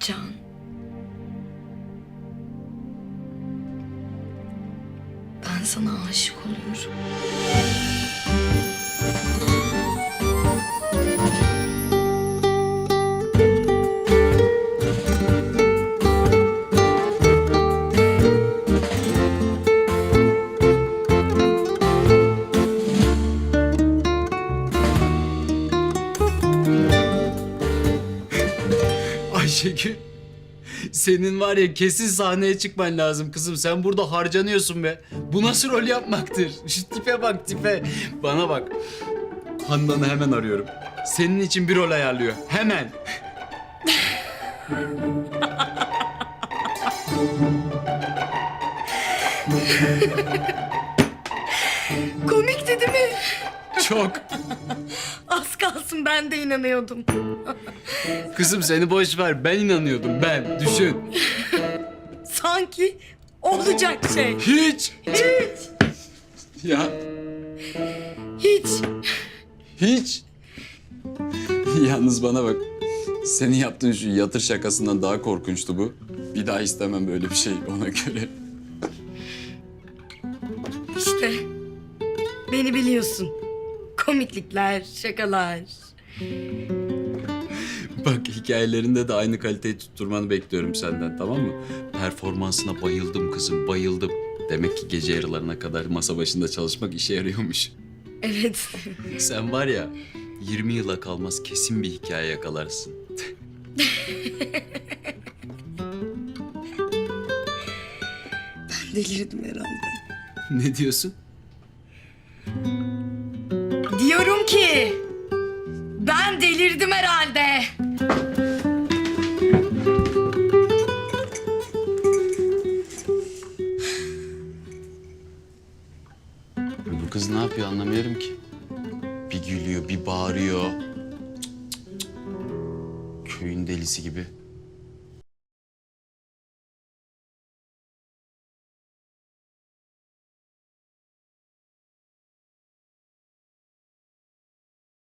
Can. Ben sana aşık oluyorum. Ayşegül. Senin var ya kesin sahneye çıkman lazım kızım. Sen burada harcanıyorsun be. Bu nasıl rol yapmaktır? Şu tipe bak tipe. Bana bak. Handan'ı hemen arıyorum. Senin için bir rol ayarlıyor. Hemen. Komikti değil mi? Çok. Az kalsın ben de inanıyordum. Kızım seni boş ver. Ben inanıyordum ben. Düşün. Sanki olacak şey. Hiç. Hiç. Ya Hiç. hiç. Yalnız bana bak. Senin yaptığın şu yatır şakasından daha korkunçtu bu. Bir daha istemem böyle bir şey ona göre. İşte beni biliyorsun. Komiklikler, şakalar. Bak hikayelerinde de aynı kaliteyi tutturmanı bekliyorum senden tamam mı? Performansına bayıldım kızım bayıldım. Demek ki gece yarılarına kadar masa başında çalışmak işe yarıyormuş. Evet. Sen var ya 20 yıla kalmaz kesin bir hikaye yakalarsın. Delirdim herhalde. ne diyorsun? Diyorum ki ben delirdim herhalde. Bu kız ne yapıyor anlamıyorum ki. Bir gülüyor, bir bağırıyor. Cık cık cık. Köyün delisi gibi.